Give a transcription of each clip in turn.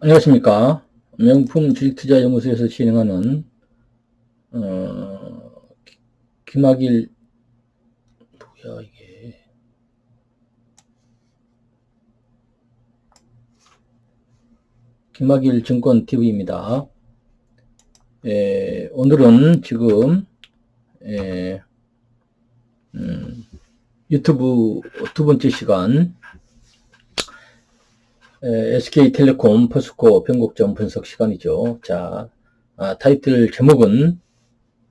안녕하십니까. 명품 주식투자연구소에서 진행하는, 어, 김학일, 뭐야, 이게. 김학일 증권TV입니다. 에, 오늘은 지금, 에, 음, 유튜브 두 번째 시간, SK텔레콤 포스코 변곡점 분석 시간이죠. 자, 아, 타이틀 제목은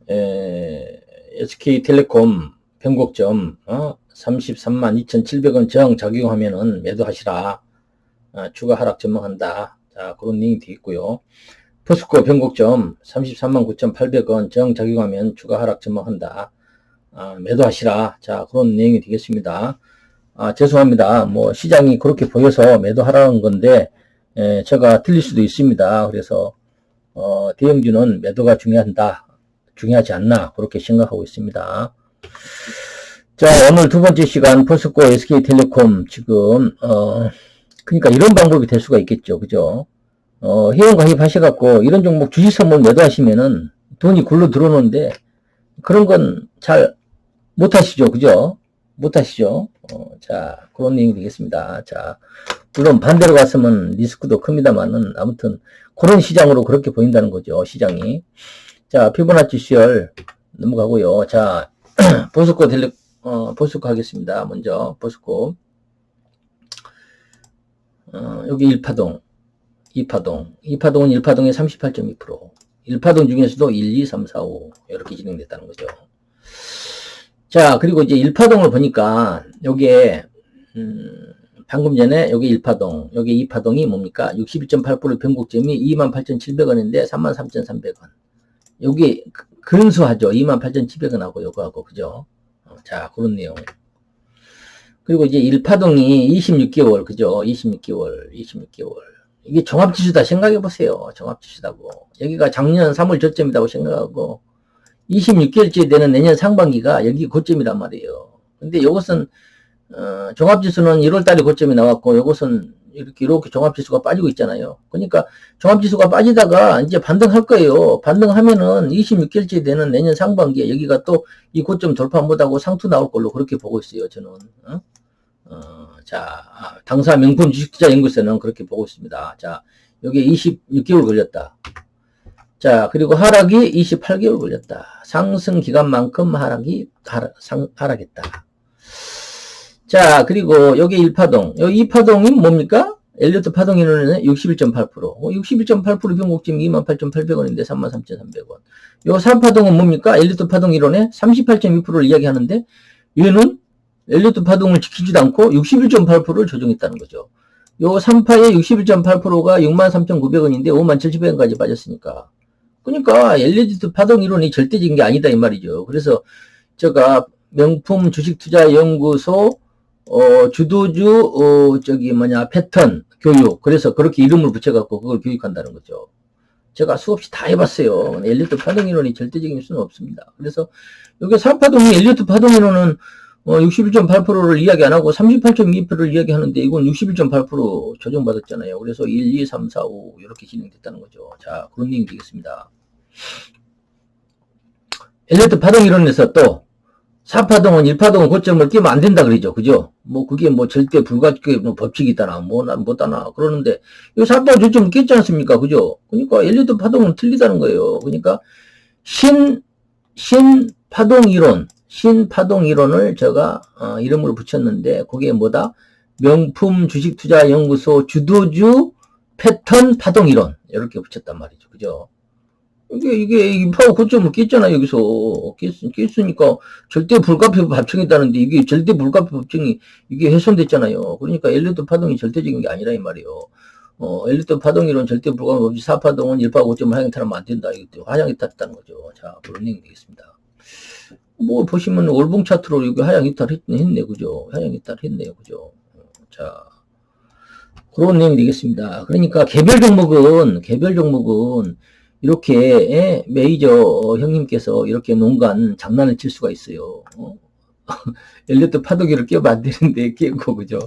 에, SK텔레콤 변곡점 어, 33만 2,700원 저항 작용하면은 매도하시라. 아, 추가 하락 전망한다. 자, 그런 내용이 되어 있고요. 포스코 변곡점 33만 9,800원 저항 작용하면 추가 하락 전망한다. 아, 매도하시라. 자, 그런 내용이 되겠습니다. 아, 죄송합니다. 뭐 시장이 그렇게 보여서 매도하라는 건데 에, 제가 틀릴 수도 있습니다. 그래서 어, 대형주는 매도가 중요한다. 중요하지 않나 그렇게 생각하고 있습니다. 자 오늘 두 번째 시간 포스코 SK텔레콤 지금 어, 그러니까 이런 방법이 될 수가 있겠죠. 그죠? 어, 회원 가입하셔갖고 이런 종목 주식 선물 매도하시면은 돈이 굴러 들어오는데 그런 건 잘 못하시죠. 그죠? 못하시죠. 어, 자, 그런 내용이 되겠습니다. 자, 물론 반대로 갔으면 리스크도 큽니다만은 아무튼 그런 시장으로 그렇게 보인다는 거죠. 시장이. 자, 피보나치 시열 넘어가고요. 자, 보스코 델레, 어, 보스코 하겠습니다. 먼저 보스코. 어, 여기 1파동, 2파동. 2파동은 1파동의 38.2%. 1파동 중에서도 1, 2, 3, 4, 5 이렇게 진행됐다는 거죠. 자, 그리고 이제 1파동을 보니까, 요게, 음, 방금 전에 여기 1파동, 여기 2파동이 뭡니까? 61.8% 변곡점이 28,700원인데 33,300원. 여기 근수하죠. 28,700원하고 요거하고, 그죠? 어, 자, 그런 내용. 그리고 이제 1파동이 26개월, 그죠? 26개월, 26개월. 이게 종합지수다 생각해 보세요. 종합지수다고. 여기가 작년 3월 저점이라고 생각하고, 26개월째 되는 내년 상반기가 여기 고점이란 말이에요. 근데 이것은 어, 종합지수는 1월달에 고점이 나왔고 이것은 이렇게 이렇게 종합지수가 빠지고 있잖아요. 그러니까 종합지수가 빠지다가 이제 반등할 거예요. 반등하면은 26개월째 되는 내년 상반기에 여기가 또 이 고점 돌파 못하고 상투 나올 걸로 그렇게 보고 있어요. 저는. 어? 어, 자, 당사 명품 주식투자 연구소는 그렇게 보고 있습니다. 자, 여기 26개월 걸렸다. 자, 그리고 하락이 28개월 걸렸다. 상승 기간만큼 하락이 하락, 상, 하락했다. 자, 그리고 여기 1파동. 여기 2파동이 뭡니까? 엘리어트 파동 인원은 61.8%. 61.8% 변곡점 28,800원인데 33,300원. 요 3파동은 뭡니까? 엘리어트 파동 이론에 38.2%를 이야기하는데 얘는 엘리어트 파동을 지키지도 않고 61.8%를 조정했다는 거죠. 요 3파의 61.8%가 63,900원인데 57,700원까지 빠졌으니까 그러니까 엘리트 파동 이론이 절대적인 게 아니다 이 말이죠. 그래서 제가 명품 주식투자연구소 어, 주도주 어, 저기 뭐냐 패턴 교육 그래서 그렇게 이름을 붙여갖고 그걸 교육한다는 거죠. 제가 수없이 다 해봤어요. 엘리트 파동 이론이 절대적인 수는 없습니다. 그래서 여기 3파동이 엘리트 파동 이론은 어, 61.8%를 이야기 안 하고 38.2%를 이야기하는데 이건 61.8% 조정받았잖아요. 그래서 1, 2, 3, 4, 5 이렇게 진행됐다는 거죠. 자, 그런 내용이 되겠습니다. 엘리트 파동 이론에서 또 4파동은 1파동은 고점을 끼면 안 된다 그러죠. 그죠? 뭐 그게 뭐 절대 불가피의 뭐 법칙이 있다나 뭐난 못하나 그러는데 이 4파동 저점을 깼지 않습니까? 그죠? 그러니까 엘리트 파동은 틀리다는 거예요. 그러니까 신, 신 파동 이론, 신 파동 이론을 제가 어, 이름으로 붙였는데 그게 뭐다? 명품 주식투자연구소 주도주 패턴 파동 이론 이렇게 붙였단 말이죠. 그죠? 이게, 이게, 이파워 고점을 깼잖아, 여기서. 깼, 깼으니까 절대 불가피 법칙이있다는데 이게 절대 불가피 법칙이 이게 훼손됐잖아요. 그러니까 엘리트 파동이 절대적인 게 아니라 이 말이에요. 어, 엘리트 파동이론 절대 불가피 법칙 4파동은 1파 고점을 하향 타면 안 된다. 이것도 하향이 탔다는 거죠. 자, 그런 내용이 되겠습니다. 뭐, 보시면 월봉 차트로 이게 하향 이탈 했, 네 그죠? 하향 이탈 했네요. 그죠? 자. 그런 내용이 되겠습니다. 그러니까 개별 종목은, 개별 종목은 이렇게 예, 메이저 형님께서 이렇게 농간 장난을 칠 수가 있어요. 어? 엘리트 파도기를 끼우면 안 되는데 끼고 그죠?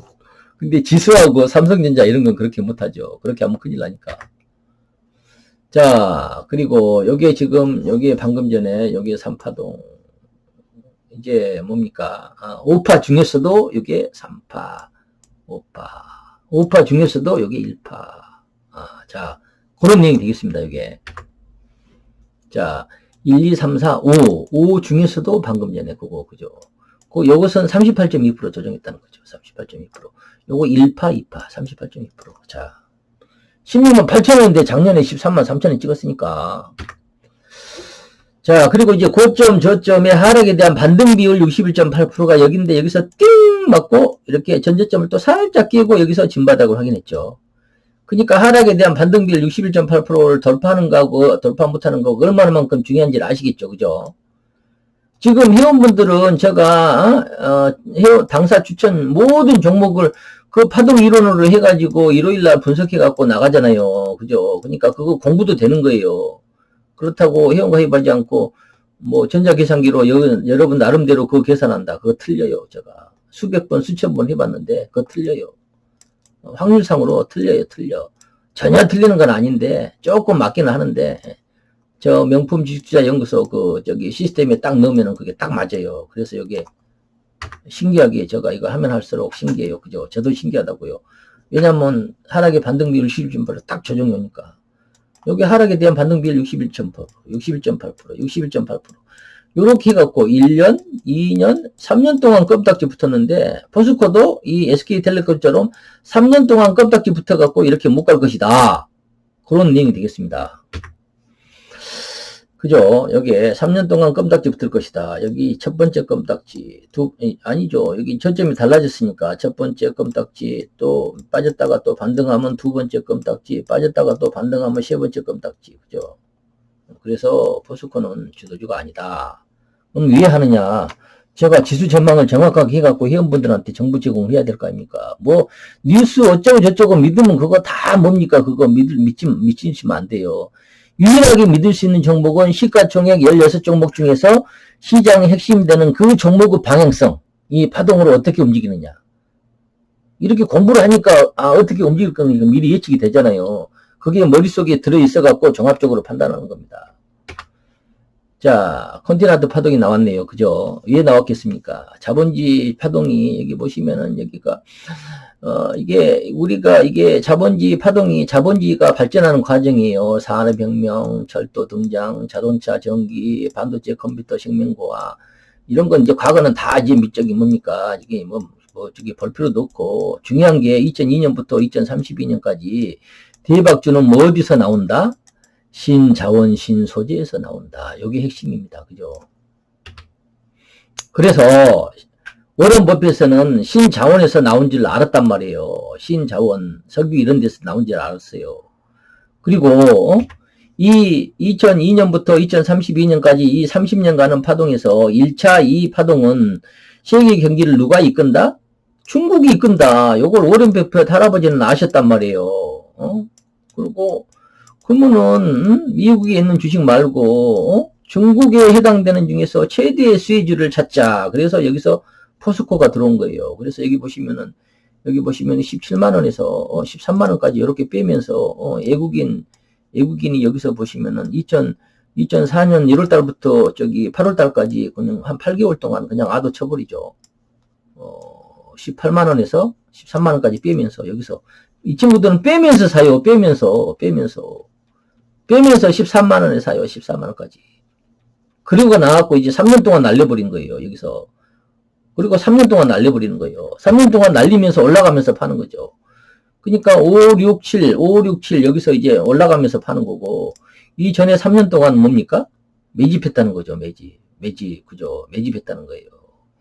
근데 지수하고 삼성전자 이런 건 그렇게 못하죠. 그렇게 하면 큰일 나니까. 자, 그리고 여기에 지금, 여기에 방금 전에, 여기에 3파동. 이제 뭡니까? 아, 5파 중에서도 여기에 3파, 5파. 5파 중에서도 여기 1파. 아, 자, 그런 내용이 되겠습니다, 이게. 자, 1, 2, 3, 4, 5. 5 중에서도 방금 전에 그거, 그죠? 그, 요것은 38.2% 조정했다는 거죠. 38.2%. 요거 1파, 2파, 38.2%. 자, 16만 8천원인데 작년에 13만 3천원 찍었으니까. 자, 그리고 이제 고점, 저점의 하락에 대한 반등 비율 61.8%가 여기인데 여기서 띵 맞고 이렇게 전저점을 또 살짝 끼고 여기서 진바닥을 확인했죠. 그러니까 하락에 대한 반등 비율 61.8%를 돌파하는 거하고 돌파 못하는 거가 얼마나만큼 중요한지를 아시겠죠. 그죠? 지금 회원분들은 제가 어, 회원 당사 추천 모든 종목을 그 파동 이론으로 해가지고 일요일날 분석해갖고 나가잖아요. 그죠? 그러니까 그거 공부도 되는 거예요. 그렇다고 회원 가입하지 않고 뭐 전자계산기로 여, 여러분 나름대로 그거 계산한다. 그거 틀려요. 제가 수백 번 수천 번 해봤는데 그거 틀려요. 확률상으로 틀려요. 틀려. 전혀 틀리는 건 아닌데 조금 맞기는 하는데 저 명품 주식투자 연구소 그 저기 시스템에 딱 넣으면은 그게 딱 맞아요. 그래서 여기에 신기하게 제가 이거 하면 할수록 신기해요. 그죠? 저도 신기하다고요. 왜냐면 하락의 반등 비율 11.8%, 딱 조정이니까. 여기 하락에 대한 반등 비율 61.8%, 61.8%, 61.8%. 요렇게 해갖고 1년, 2년, 3년 동안 껌딱지 붙었는데, 포스코도 이 SK텔레콤처럼 3년 동안 껌딱지 붙어갖고 이렇게 못 갈 것이다. 그런 내용이 되겠습니다. 그죠? 여기에 3년 동안 껌딱지 붙을 것이다. 여기 첫 번째 껌딱지, 두, 아니죠. 여기 저점이 달라졌으니까 첫 번째 껌딱지, 또 빠졌다가 또 반등하면 두 번째 껌딱지, 빠졌다가 또 반등하면 세 번째 껌딱지. 그죠? 그래서 포스코는 주도주가 아니다. 그럼 왜 하느냐? 제가 지수 전망을 정확하게 해갖고 회원분들한테 정보 제공을 해야 될 거 아닙니까? 뭐, 뉴스 어쩌고 저쩌고 믿으면 그거 다 뭡니까? 그거 믿, 믿지, 믿으시면 안 돼요. 유일하게 믿을 수 있는 종목은 시가총액 16종목 중에서 시장의 핵심이 되는 그 종목의 방향성, 이 파동으로 어떻게 움직이느냐. 이렇게 공부를 하니까, 아, 어떻게 움직일 거는 미리 예측이 되잖아요. 그게 머릿속에 들어있어갖고 종합적으로 판단하는 겁니다. 자, 컨티나드 파동이 나왔네요. 그죠? 왜 나왔겠습니까? 자본지 파동이 여기 보시면은 여기가 어 이게 우리가 이게 자본지 파동이 자본지가 발전하는 과정이에요. 산업혁명, 철도 등장, 자동차, 전기, 반도체, 컴퓨터, 생명고와 이런 건 이제 과거는 다 이제 밑적이 뭡니까? 이게 뭐, 뭐 저기 볼 필요도 없고 중요한 게 2002년부터 2032년까지 대박주는 뭐 어디서 나온다? 신자원, 신소재에서 나온다. 여기 핵심입니다. 그죠? 그래서 워런 버핏에서는 신자원에서 나온 줄 알았단 말이에요. 신자원, 석유 이런 데서 나온 줄 알았어요. 그리고 이 2002년부터 2032년까지 이 30년간은 파동에서 1차 이 파동은 세계 경기를 누가 이끈다? 중국이 이끈다. 요걸 워런 버핏 할아버지는 아셨단 말이에요. 어? 그리고 그러면은 음? 미국에 있는 주식 말고 어? 중국에 해당되는 중에서 최대의 수혜주를 찾자. 그래서 여기서 포스코가 들어온 거예요. 그래서 여기 보시면은 여기 보시면 17만 원에서 어, 13만 원까지 이렇게 빼면서 어, 외국인 외국인이 여기서 보시면은 2000 2004년 1월 달부터 저기 8월 달까지 그냥 한 8개월 동안 그냥 아도 쳐버리죠. 어, 18만 원에서 13만 원까지 빼면서 여기서 이 친구들은 빼면서 사요. 빼면서 빼면서 빼면서 13만 원에 사요. 14만 원까지. 그리고 나왔고 이제 3년 동안 날려버린 거예요. 여기서. 그리고 3년 동안 날려버리는 거예요. 3년 동안 날리면서 올라가면서 파는 거죠. 그러니까 5, 6, 7, 5, 6, 7 여기서 이제 올라가면서 파는 거고 이 전에 3년 동안 뭡니까? 매집했다는 거죠. 매집. 매집. 그죠. 매집했다는 거예요.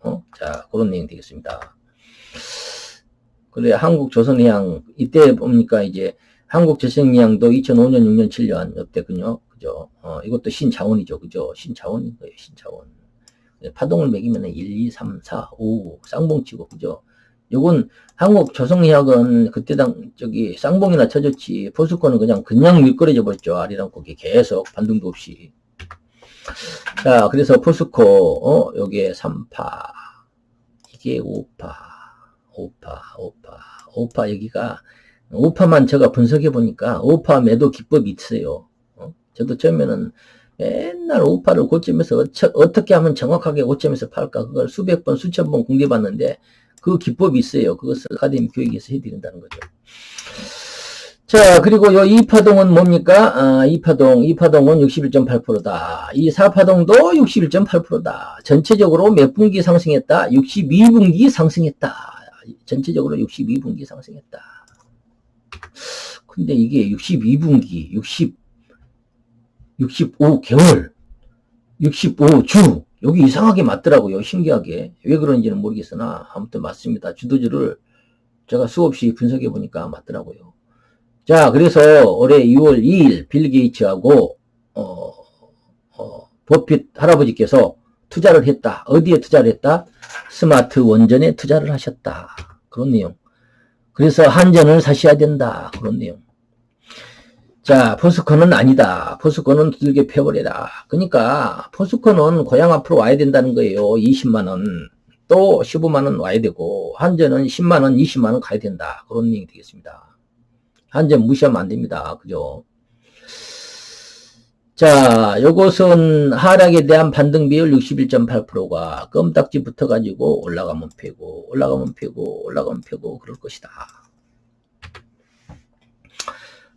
어? 자, 그런 내용 되겠습니다. 그래 한국 조선해양 이때 뭡니까 이제 한국재생양도 2005년, 6년, 7년 이때군요. 그죠? 어, 이것도 신자원이죠. 그죠? 신자원인 거예요. 신자원. 파동을 매기면 1, 2, 3, 4, 5 쌍봉치고 그죠? 요건 한국 조성의학은 그때 당 저기 쌍봉이나 쳐졌지 포스코는 그냥 그냥 밀거려져 버렸죠. 아리랑 고기 계속 반등도 없이. 자, 그래서 포스코 어, 여기에 3파 이게 5파 5파 5파 오파 여기가 오파만 제가 분석해 보니까 오파 매도 기법이 있어요. 어? 저도 처음에는 맨날 오파를 고점에서 어, 떻게 하면 정확하게 고점에서 팔까 그걸 수백 번 수천 번 공개봤는데 그 기법이 있어요. 그것을 아카데미 교육에서 해드린다는 거죠. 자, 그리고 요 2파동은 뭡니까? 아, 2파동, 2파동은 61.8%다. 이 4파동도 61.8%다. 전체적으로 몇 분기 상승했다? 62분기 상승했다. 전체적으로 62분기 상승했다. 근데 이게 62분기, 60, 65개월, 65주, 여기 이상하게 맞더라고요. 신기하게. 왜 그런지는 모르겠으나, 아무튼 맞습니다. 주도주를 제가 수없이 분석해 보니까 맞더라고요. 자, 그래서 올해 2월 2일 빌 게이츠하고 어, 어, 버핏 할아버지께서 투자를 했다. 어디에 투자를 했다? 스마트 원전에 투자를 하셨다. 그런 내용. 그래서 한전을 사셔야 된다. 그런 내용. 자, 포스코는 아니다. 포스코는 두들겨 패버려라. 그러니까 포스코는 고향 앞으로 와야 된다는 거예요. 20만원. 또 15만원 와야 되고 한전은 10만원, 20만원 가야 된다. 그런 내용이 되겠습니다. 한점 무시하면 안 됩니다. 그죠? 자, 요것은 하락에 대한 반등 비율 61.8%가 껌딱지 붙어가지고 올라가면 패고, 올라가면 패고, 올라가면 패고, 그럴 것이다.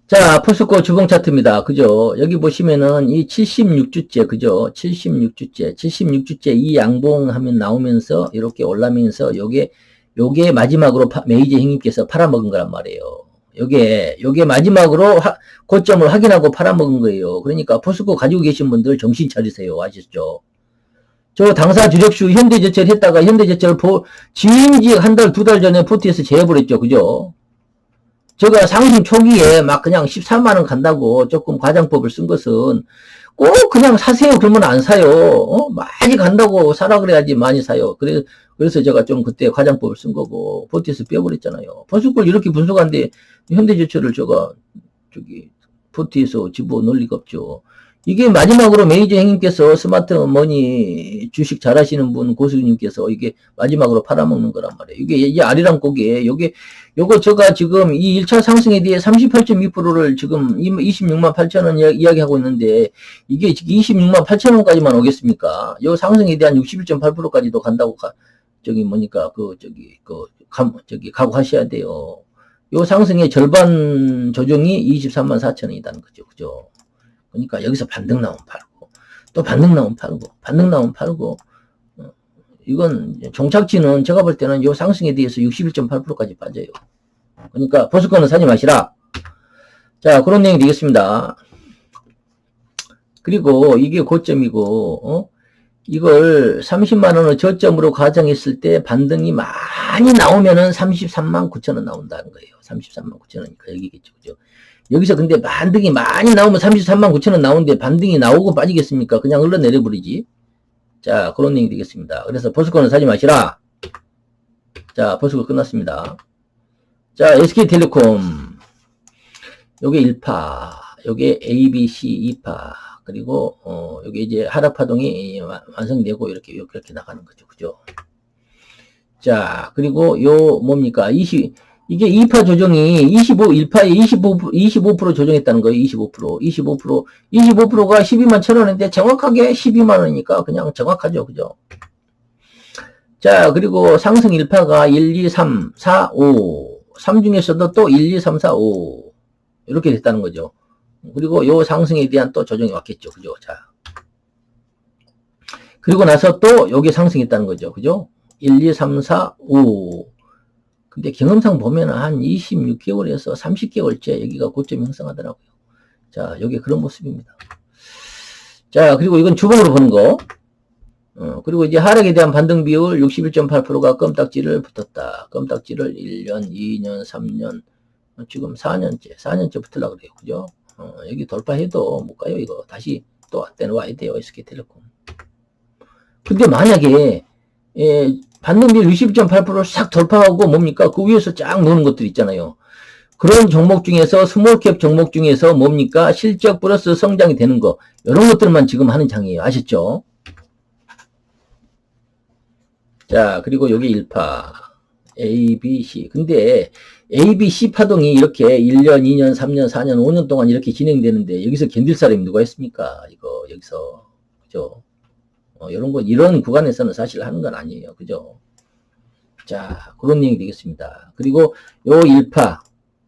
자, 포스코 주봉 차트입니다. 그죠? 여기 보시면은 이 76주째, 그죠? 76주째, 76주째 이 양봉하면 나오면서 이렇게 올라면서 요게, 요게 마지막으로 파, 메이저 형님께서 팔아먹은 거란 말이에요. 요게, 요게 마지막으로 하, 고점을 확인하고 팔아먹은 거예요. 그러니까 포스코 가지고 계신 분들 정신 차리세요. 아셨죠? 저 당사 주력주 현대제철 했다가 현대제철 보, 지인지 한 달, 두 달 전에 포트에서 제해버렸죠. 그죠? 제가 상승 초기에 막 그냥 13만원 간다고 조금 과장법을 쓴 것은 꼭 그냥 사세요. 그러면 안 사요. 어? 많이 간다고 사라 그래야지 많이 사요. 그래, 그래서 제가 좀 그때 과장법을 쓴 거고, 포트에서 빼버렸잖아요. 포스코를 이렇게 분석한데, 현대제철을 제가, 저기, 포트에서 집어 넣을 리가 없죠. 이게 마지막으로 매니저 형님께서 스마트 머니 주식 잘 하시는 분 고수님께서 이게 마지막으로 팔아먹는 거란 말이에요. 이게 이 아리랑 고개, 요게, 요거 제가 지금 이 1차 상승에 대해 38.2%를 지금 26만 8천 원 이야기하고 있는데 이게 26만 8천 원까지만 오겠습니까? 요 상승에 대한 61.8%까지도 간다고 가, 저기 뭐니까 그 저기 그 감, 저기 각오하셔야 돼요. 요 상승의 절반 조정이 23만 4천 원이라는 거죠. 그죠? 그러니까 여기서 반등 나오면 팔고 또 반등 나오면 팔고 반등 나오면 팔고 어, 이건 종착지는 제가 볼 때는 요 상승에 대해서 61.8%까지 빠져요. 그러니까 보수권은 사지 마시라. 자 그런 내용이 되겠습니다. 그리고 이게 고점이고 어? 이걸 30만 원을 저점으로 가정했을 때 반등이 많이 나오면은 33만 9천 원 나온다는 거예요. 33만 9천 원이니까 여기겠죠. 그죠? 여기서 근데 반등이 많이 나오면 33만 9천 원 나오는데 반등이 나오고 빠지겠습니까? 그냥 흘러내려버리지. 자, 그런 얘기 되겠습니다. 그래서 포스코는 사지 마시라. 자, 포스코 끝났습니다. 자, SK텔레콤. 요게 1파, 요게 ABC 2파, 그리고, 어, 요게 이제 하락파동이 완성되고 이렇게, 이렇게 나가는 거죠. 그죠? 자, 그리고 요 뭡니까? 20, 이게 2파 조정이 25, 1파에 25, 25% 조정했다는 거예요. 25%. 25%. 25%가 12만 천 원인데 정확하게 12만 원이니까 그냥 정확하죠. 그죠? 자, 그리고 상승 1파가 1, 2, 3, 4, 5. 3 중에서도 또 1, 2, 3, 4, 5. 이렇게 됐다는 거죠. 그리고 요 상승에 대한 또 조정이 왔겠죠. 그죠? 자. 그리고 나서 또 여기 상승했다는 거죠. 그죠? 1, 2, 3, 4, 5. 근데 경험상 보면 한 26개월에서 30개월째 여기가 고점 형성하더라고요. 자, 여기 그런 모습입니다. 자, 그리고 이건 주봉으로 보는 거. 어, 그리고 이제 하락에 대한 반등 비율 61.8%가 껌딱지를 붙었다. 껌딱지를 1년, 2년, 3년, 지금 4년째, 4년째 붙으려고 그래요. 그죠? 어, 여기 돌파해도 못 가요, 이거. 다시 또 내려와야 돼요, SK텔레콤. 근데 만약에, 예, 받는 비율 61.8%를 싹 돌파하고 뭡니까? 그 위에서 쫙 노는 것들 있잖아요. 그런 종목 중에서 스몰캡 종목 중에서 뭡니까? 실적 플러스 성장이 되는 거. 이런 것들만 지금 하는 장이에요. 아셨죠? 자, 그리고 여기 1파. A, B, C. 근데 A, B, C 파동이 이렇게 1년, 2년, 3년, 4년, 5년 동안 이렇게 진행되는데 여기서 견딜 사람이 누가 있습니까? 이거 여기서 그죠? 어, 이런 거 이런 구간에서는 사실 하는 건 아니에요. 그죠? 자 그런 내용이 되겠습니다. 그리고 요 1파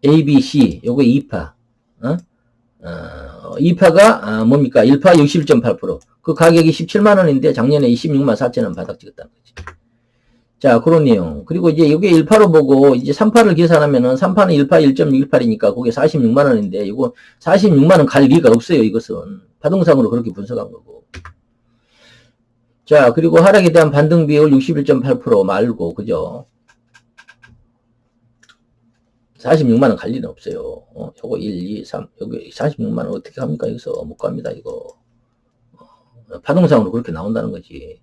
A, B, C 요거 2파 어? 어, 2파가 아, 뭡니까? 1파 61.8%그 가격이 17만 원인데 작년에 26만 4천 원 바닥 찍었다는 거지. 자, 그런 내용. 그리고 이제 이게 1파로 보고 이제 3파를 계산하면은 3파는 1파 1.68이니까 그게 46만 원인데 이거 46만 원 갈 리가 없어요. 이것은 파동상으로 그렇게 분석한 거고. 자, 그리고 하락에 대한 반등 비율 61.8% 말고 그죠? 46만 원갈 리는 없어요. 어, 요거 1, 2, 3 여기 46만 원 어떻게 합니까? 여기서 못 갑니다. 이거. 어, 파동상으로 그렇게 나온다는 거지.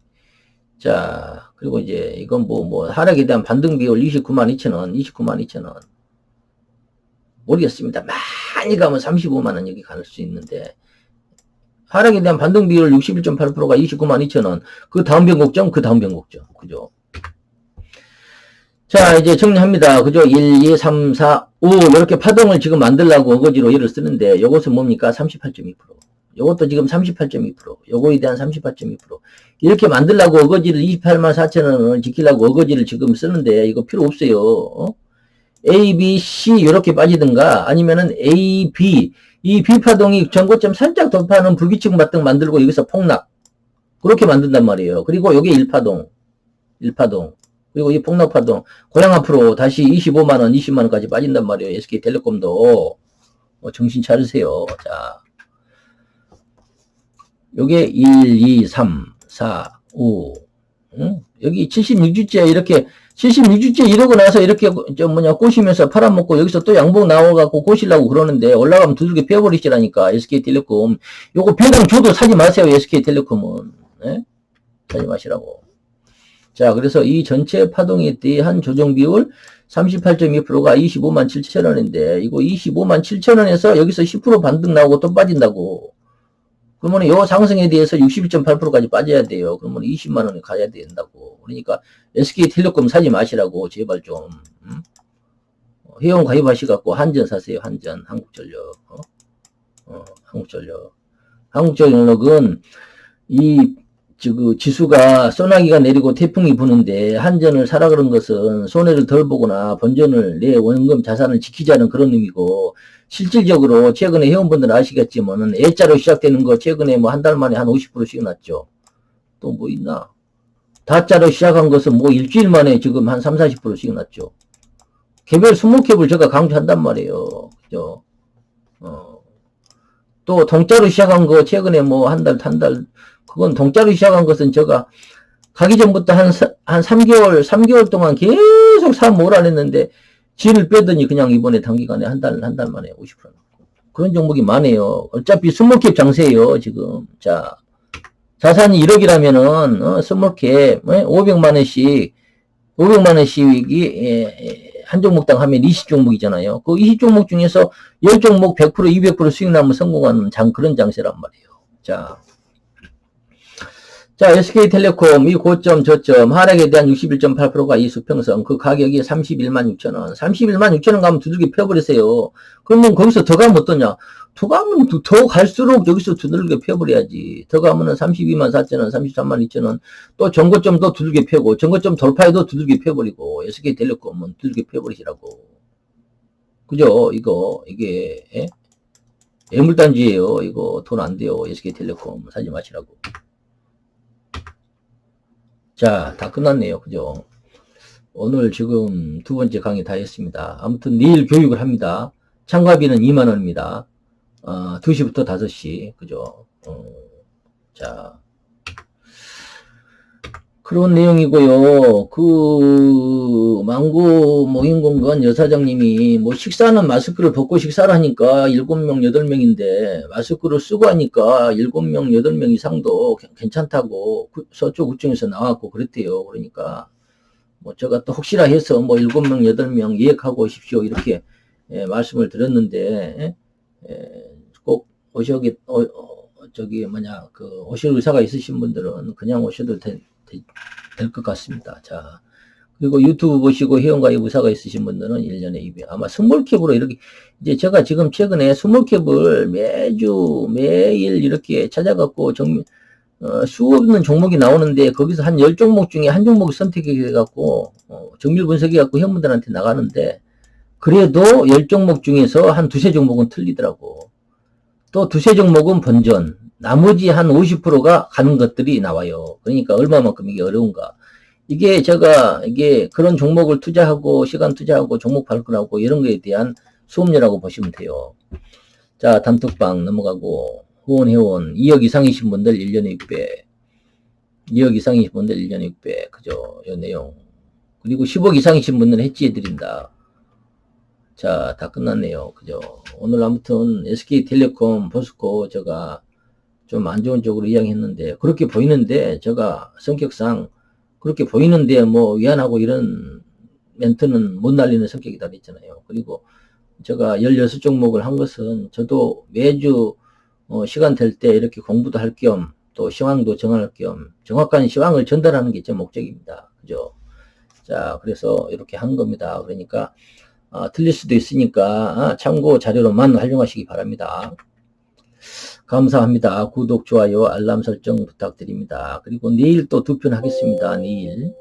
자, 그리고 이제 이건 뭐, 뭐, 하락에 대한 반등 비율 29만 2천 원, 29만 2천 원. 모르겠습니다. 많이 가면 35만 원 여기 갈 수 있는데, 하락에 대한 반등 비율 61.8%가 29만 2천 원. 그 다음 변곡점, 그 다음 변곡점. 그죠? 자, 이제 정리합니다. 그죠? 1, 2, 3, 4, 5. 이렇게 파동을 지금 만들라고 어거지로 얘를 쓰는데, 요것은 뭡니까? 38.2%. 요것도 지금 38.2%. 요거에 대한 38.2%. 이렇게 만들라고 어거지를 28만 4천 원을 지키려고 어거지를 지금 쓰는데, 이거 필요 없어요. 어? A, B, C 이렇게 빠지든가 아니면은 A, B 이 B 파동이 전고점 살짝 돌파하는 불규칙 반등 만들고 여기서 폭락 그렇게 만든단 말이에요. 그리고 여기 1파동 1파동 그리고 이 폭락 파동 고향 앞으로 다시 25만 원, 20만 원까지 빠진단 말이에요. SK텔레콤도 어, 정신 차리세요. 자 요게 1, 2, 3, 4, 5 응? 여기 76주째 이렇게 76주째 이러고 나서 이렇게 저 뭐냐 꼬시면서 팔아먹고 여기서 또 양봉 나와갖고 꼬시려고 그러는데 올라가면 두들겨 패버리시라니까 SK텔레콤. 요거 배당 줘도 사지 마세요 SK텔레콤은. 네? 사지 마시라고. 자 그래서 이 전체 파동에 대한 조정 비율 38.2%가 25만 7천 원인데 이거 25만 7천 원에서 여기서 10% 반등 나오고 또 빠진다고 그러면 요 상승에 대해서 61.8%까지 빠져야 돼요. 그러면 20만 원에 가야 된다고. 그러니까 SK텔레콤 사지 마시라고 제발 좀 음? 회원 가입하시갖고 한전 사세요. 한전 한국전력. 어? 어, 한국전력. 한국전력은 이 그 지수가 소나기가 내리고 태풍이 부는데 한전을 사라 그런 것은 손해를 덜 보거나 본전을 내 원금 자산을 지키자는 그런 의미고 실질적으로 최근에 회원분들 아시겠지만은 애자로 시작되는 거 최근에 뭐 한 달 만에 한 50%씩 났죠. 또 뭐 있나? 다자로 시작한 것은 뭐 일주일 만에 지금 한 3, 40%씩 났죠. 개별 스몰캡을 제가 강조한단 말이에요. 그죠? 어. 또 동자로 시작한 거 최근에 뭐 한 달, 한 달, 그건 동자로 시작한 것은 제가 가기 전부터 한, 한 3개월, 3개월 동안 계속 사 몰아냈는데 질을 빼더니 그냥 이번에 단기간에 한 달, 한 달 만에 50% 그런 종목이 많아요. 어차피 스몰캡 장세예요, 지금. 자, 자산이 1억이라면은, 어, 스몰캡, 500만원씩, 500만원씩이, 예, 한 종목당 하면 20종목이잖아요. 그 20종목 중에서 10종목 100%, 200% 수익 나면 성공하는 장, 그런 장세란 말이에요. 자. 자, SK텔레콤 이 고점 저점 하락에 대한 61.8%가 이 수평선 그 가격이 31만 6천 원. 31만 6천 원 가면 두들겨 펴버리세요. 그러면 거기서 더 가면 어떠냐? 더 가면 더 갈수록 여기서 두들겨 펴버려야지. 더 가면은 32만 4천 원, 33만 2천 원. 또 전고점 더 두들겨 펴고 전고점 돌파에도 두들겨 펴버리고 SK텔레콤은 두들겨 펴버리시라고. 그죠? 이거 이게 예? 애물단지예요. 이거 돈 안 돼요. SK텔레콤 사지 마시라고. 자, 다 끝났네요. 그죠? 오늘 지금 두 번째 강의 다 했습니다. 아무튼 내일 교육을 합니다. 참가비는 2만원입니다. 어, 2시부터 5시. 그죠? 어, 자. 그런 내용이고요. 그 망고 모임공간 여사장님이 뭐 식사는 마스크를 벗고 식사를 하니까 7명, 8명인데 마스크를 쓰고 하니까 7명, 8명 이상도 괜찮다고 서쪽 구청에서 나왔고 그랬대요. 그러니까 뭐 제가 또 혹시나 해서 뭐 7명, 8명 예약하고 오십시오. 이렇게 예, 말씀을 드렸는데 예, 꼭 오셔기 어, 어, 저기 뭐냐 그 오실 의사가 있으신 분들은 그냥 오셔도 돼. 될 것 같습니다. 자, 그리고 유튜브 보시고 회원가입 의사가 있으신 분들은 1년에 200. 아마 스몰캡으로 이렇게, 이제 제가 지금 최근에 스몰캡을 매주, 매일 이렇게 찾아갖고 정, 어, 수 없는 종목이 나오는데 거기서 한 10종목 중에 한 종목을 선택해갖고, 어, 정밀 분석해갖고 회원분들한테 나가는데, 그래도 10종목 중에서 한 두세 종목은 틀리더라고. 또 두세 종목은 번전. 나머지 한 50%가 가는 것들이 나와요. 그러니까 얼마만큼 이게 어려운가. 이게 제가 이게 그런 종목을 투자하고 시간 투자하고 종목 발굴하고 이런 거에 대한 수업료라고 보시면 돼요. 자, 단톡방 넘어가고 후원 회원 2억 이상이신 분들 1년에 600. 2억 이상이신 분들 1년에 600. 그죠? 요 내용. 그리고 10억 이상이신 분들은 해지해 드린다. 자, 다 끝났네요. 그죠? 오늘 아무튼 SK텔레콤, 포스코 제가 좀 안 좋은 쪽으로 이야기했는데 그렇게 보이는데 제가 성격상 그렇게 보이는데 뭐 위안하고 이런 멘트는 못 날리는 성격이다 그랬잖아요. 그리고 제가 16종목을 한 것은 저도 매주 어, 시간 될 때 이렇게 공부도 할 겸 또 시황도 정할 겸 정확한 시황을 전달하는 게 제 목적입니다. 그죠? 자, 그래서 이렇게 한 겁니다. 그러니까 아, 틀릴 수도 있으니까 아, 참고 자료로만 활용하시기 바랍니다. 감사합니다. 구독, 좋아요, 알람 설정 부탁드립니다. 그리고 내일 또 두 편 하겠습니다. 내일.